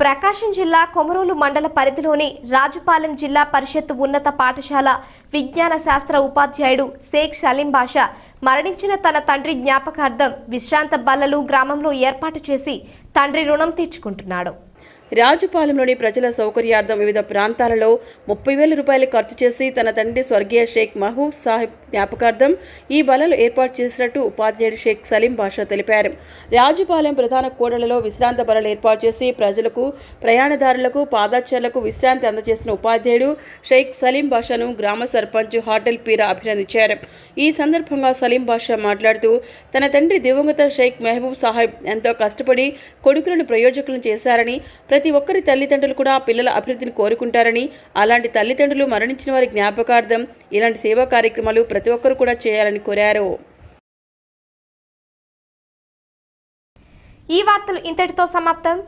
ప్రకాశం జిల్లా కొమరోలు మండల పరిధిలోని రాజుపాలెం జిల్లా పరిషత్ ఉన్నత పాఠశాల విజ్ఞాన శాస్త్ర ఉపాధ్యాయుడు షేక్ సలీం బాషా మరణించిన తన తండ్రి జ్ఞాపకార్థం విశ్రాంత బల్లలు గ్రామంలో ఏర్పాటు చేసి తండ్రి రుణం తీర్చుకుంటున్నాడు. రాజుపాలెంలోని ప్రజల సౌకర్యార్థం వివిధ ప్రాంతాలలో ముప్పై వేల రూపాయలు ఖర్చు చేసి తన తండ్రి స్వర్గీయ షేక్ మహబూబ్ సాహిబ్ జ్ఞాపకార్థం ఈ బలలు ఏర్పాటు చేసినట్టు ఉపాధ్యాయుడు షేక్ సలీం బాషా తెలిపారు. రాజుపాలెం ప్రధాన కూడలలో విశ్రాంత బలలు ఏర్పాటు చేసి ప్రజలకు ప్రయాణదారులకు పాదాచారులకు విశ్రాంతి అందజేసిన ఉపాధ్యాయుడు షేక్ సలీం బాషాను గ్రామ సర్పంచ్ హాటల్ పీరా అభినందించారు. ఈ సందర్భంగా సలీం బాషా మాట్లాడుతూ తన తండ్రి దివంగత షేక్ మెహబూబ్ సాహెబ్ ఎంతో కష్టపడి కొడుకులను ప్రయోజకులను చేశారని ప్రతి ప్రతి ఒక్కరి తల్లిదండ్రులు కూడా పిల్లల అభివృద్ధిని కోరుకుంటారని అలాంటి తల్లిదండ్రులు మరణించిన వారి జ్ఞాపకార్థం ఇలాంటి సేవా కార్యక్రమాలు ప్రతి ఒక్కరు కూడా చేయాలని కోరారు. ఈ వార్తలు ఇంతటితో సమాప్తం.